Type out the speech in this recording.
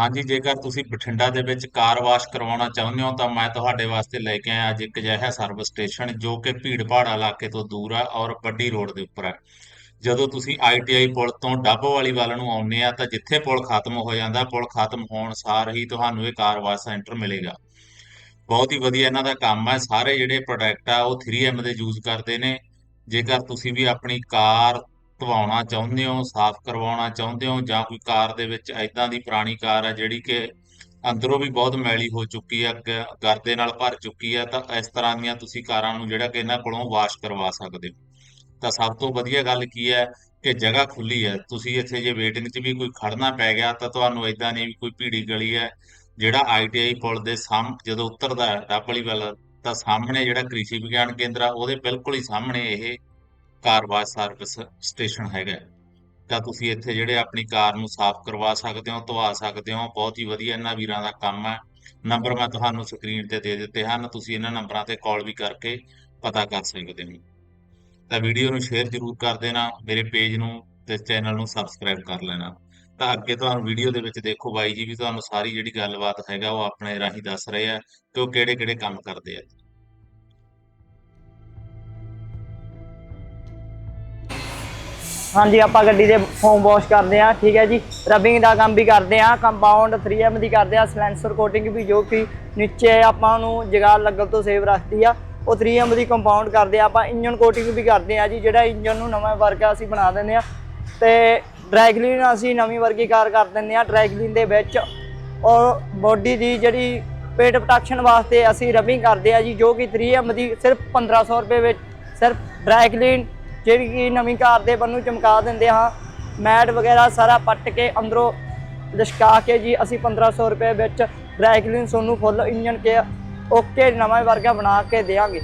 ਹਾਂਜੀ, ਜੇਕਰ ਤੁਸੀਂ ਬਠਿੰਡਾ ਦੇ ਵਿੱਚ ਕਾਰ ਵਾਸ਼ ਕਰਵਾਉਣਾ ਚਾਹੁੰਦੇ ਹੋ, ਤਾਂ ਮੈਂ ਤੁਹਾਡੇ ਵਾਸਤੇ ਲੈ ਕੇ ਆਇਆ ਅੱਜ ਇੱਕ ਅਜਿਹਾ ਸਰਵਿਸ ਸਟੇਸ਼ਨ ਜੋ ਕਿ ਭੀੜ ਭਾੜ ਇਲਾਕੇ ਤੋਂ ਦੂਰ ਆ ਔਰ ਵੱਡੀ ਰੋਡ ਦੇ ਉੱਪਰ ਹੈ ਜਦੋਂ ਤੁਸੀਂ ਆਈਟੀਆਈ ਪੁਲ ਤੋਂ ਡੱਬ ਵਾਲੀ ਵੱਲ ਨੂੰ ਆਉਂਦੇ ਆ, ਤਾਂ ਜਿੱਥੇ ਪੁਲ ਖਤਮ ਹੋ ਜਾਂਦਾ, ਪੁਲ ਖਤਮ ਹੋਣ ਸਾਰ ਹੀ ਤੁਹਾਨੂੰ ਇਹ ਕਾਰ ਵਾਸ਼ ਸੈਂਟਰ ਮਿਲੇਗਾ। ਬਹੁਤ ਹੀ ਵਧੀਆ ਇਹਨਾਂ ਦਾ ਕੰਮ ਹੈ ਸਾਰੇ ਜਿਹੜੇ ਪ੍ਰੋਡਕਟ ਆ, ਉਹ 3M ਦੇ ਯੂਜ਼ ਕਰਦੇ ਨੇ। ਜੇਕਰ ਤੁਸੀਂ ਵੀ ਆਪਣੀ ਕਾਰ ਧਵਾਉਣਾ ਚਾਹੁੰਦੇ ਹੋ, ਸਾਫ਼ ਕਰਵਾਉਣਾ ਚਾਹੁੰਦੇ ਹੋ, ਜਾਂ ਕੋਈ ਕਾਰ ਦੇ ਵਿੱਚ ਐਦਾਂ ਦੀ ਪੁਰਾਣੀ ਕਾਰ ਹੈ ਜਿਹੜੀ ਕਿ ਅੰਦਰੋਂ ਵੀ ਬਹੁਤ ਮੈਲੀ ਹੋ ਚੁੱਕੀ ਹੈ ਗ- ਗਰਦੇ ਨਾਲ ਭਰ ਚੁੱਕੀ ਹੈ ਤਾਂ ਇਸ ਤਰ੍ਹਾਂ ਦੀਆਂ ਤੁਸੀਂ ਕਾਰਾਂ ਨੂੰ ਜਿਹੜਾ ਕਿ ਇਹਨਾਂ ਕੋਲੋਂ ਵਾਸ਼ ਕਰਵਾ ਸਕਦੇ ਹੋ। ਤਾਂ ਸਭ ਤੋਂ ਵਧੀਆ ਗੱਲ ਕੀ ਹੈ ਕਿ ਜਗ੍ਹਾ ਖੁੱਲੀ ਹੈ ਤੁਸੀਂ ਇੱਥੇ ਜੇ ਵੇਟਿੰਗ 'ਚ ਵੀ ਕੋਈ ਖੜਨਾ ਪੈ ਗਿਆ, ਤਾਂ ਤੁਹਾਨੂੰ ਐਦਾਂ ਨਹੀਂ ਵੀ ਕੋਈ ਭੀੜੀ ਗਲੀ ਹੈ ਜਿਹੜਾ ਆਈਟੀਆਈ ਪੁਲ ਦੇ ਸਾਹਮ ਜਦੋਂ ਉਤਰਦਾ ਹੈ ਡੱਬ ਵੱਲ ਤਾਂ ਸਾਹਮਣੇ ਜਿਹੜਾ ਕ੍ਰਿਸ਼ੀ ਵਿਗਿਆਨ ਕੇਂਦਰ ਆ, ਉਹਦੇ ਬਿਲਕੁਲ ਹੀ ਸਾਹਮਣੇ ਇਹ ਕਾਰ ਵਾਸ਼ ਸਰਵਿਸ ਸਟੇਸ਼ਨ ਹੈਗਾ ਤਾਂ ਤੁਸੀਂ ਇੱਥੇ ਜਿਹੜੇ ਆਪਣੀ ਕਾਰ ਨੂੰ ਸਾਫ਼ ਕਰਵਾ ਸਕਦੇ ਹੋ, ਧਵਾ ਸਕਦੇ ਹੋ, ਬਹੁਤ ਹੀ ਵਧੀਆ ਇਹਨਾਂ ਵੀਰਾਂ ਦਾ ਕੰਮ ਹੈ। ਨੰਬਰ ਮੈਂ ਤੁਹਾਨੂੰ ਸਕਰੀਨ ਤੇ ਦੇ ਦਿੱਤੇ ਹਨ, ਤੁਸੀਂ ਇਹਨਾਂ ਨੰਬਰਾਂ ਤੇ ਕਾਲ ਵੀ ਕਰਕੇ ਪਤਾ ਕਰ ਸਕਦੇ ਹੋ। ਤਾਂ ਵੀਡੀਓ ਨੂੰ ਸ਼ੇਅਰ ਜ਼ਰੂਰ ਕਰ ਦੇਣਾ, ਮੇਰੇ ਪੇਜ ਨੂੰ ਤੇ ਚੈਨਲ ਨੂੰ ਸਬਸਕ੍ਰਾਈਬ ਕਰ ਲੈਣਾ। ਤਾਂ ਅੱਗੇ ਤੁਹਾਨੂੰ ਵੀਡੀਓ ਦੇ ਵਿੱਚ ਦੇਖੋ ਬਾਈ ਜੀ ਵੀ ਤੁਹਾਨੂੰ ਸਾਰੀ ਜਿਹੜੀ ਗੱਲਬਾਤ ਹੈਗਾ ਉਹ ਆਪਣੇ ਰਾਹੀਂ ਦੱਸ ਰਹੇ ਆ ਕਿ ਉਹ ਕਿਹੜੇ ਕਿਹੜੇ ਕੰਮ ਕਰਦੇ ਆ। ਹਾਂਜੀ, ਆਪਾਂ ਗੱਡੀ ਦੇ ਫੋਮ ਵਾਸ਼ ਕਰਦੇ ਆ ਠੀਕ ਹੈ ਜੀ। ਰਬਿੰਗ ਦਾ ਕੰਮ ਵੀ ਕਰਦੇ ਆ ਕੰਪਾਊਂਡ 3M ਦੀ ਕਰਦੇ ਆ ਸਲੈਂਸਰ ਕੋਟਿੰਗ ਵੀ ਜੋ ਕਿ ਨੀਚੇ ਆਪਾਂ ਨੂੰ ਜਗ੍ਹਾ ਲੱਗਣ ਤੋਂ ਸੇਵ ਰੱਖਦੀ ਆ। ਉਹ 3M ਦੀ ਕੰਪਾਊਂਡ ਕਰਦੇ ਆ ਆਪਾਂ ਇੰਜਨ ਕੋਟਿੰਗ ਵੀ ਕਰਦੇ ਆ ਜੀ, ਜਿਹੜਾ ਇੰਜਨ ਨੂੰ ਨਵਾਂ ਵਰਗਾ ਅਸੀਂ ਬਣਾ ਦਿੰਦੇ ਆ ਤੇ ਡਰਾਈਕਲੀਨ ਅਸੀਂ ਨਵੀਂ ਵਰਗੀਕਾਰ ਕਰ ਦਿੰਦੇ ਆ ਡਰਾਈਕਲੀਨ ਦੇ ਵਿੱਚ। ਔਰ ਬੋਡੀ ਦੀ ਜਿਹੜੀ ਪੇਟ ਪ੍ਰੋਟੈਕਸ਼ਨ ਵਾਸਤੇ ਅਸੀਂ ਰਬਿੰਗ ਕਰਦੇ ਆ ਜੀ, ਜੋ ਕਿ 3M ਦੀ ਸਿਰਫ 1500 ਰੁਪਏ ਵਿੱਚ ਸਿਰਫ ਡਰਾਈਕਲੀਨ ਜਿਹੜੀ ਕਿ ਨਵੀਂ ਕਾਰ ਦੇ ਬੰਨੂ ਚਮਕਾ ਦਿੰਦੇ ਹਾਂ। ਮੈਟ ਵਗੈਰਾ ਸਾਰਾ ਪੱਟ ਕੇ ਅੰਦਰੋਂ ਲਿਸ਼ਕਾ ਕੇ ਜੀ, ਅਸੀਂ 1500 ਰੁਪਏ ਵਿੱਚ ਡਰਾਈਕਲੀਨ ਤੁਹਾਨੂੰ ਫੁੱਲ ਇੰਜਨ ਕੇ ਓਕੇ ਨਵਾਂ ਵਰਗਾ ਬਣਾ ਕੇ ਦੇਵਾਂਗੇ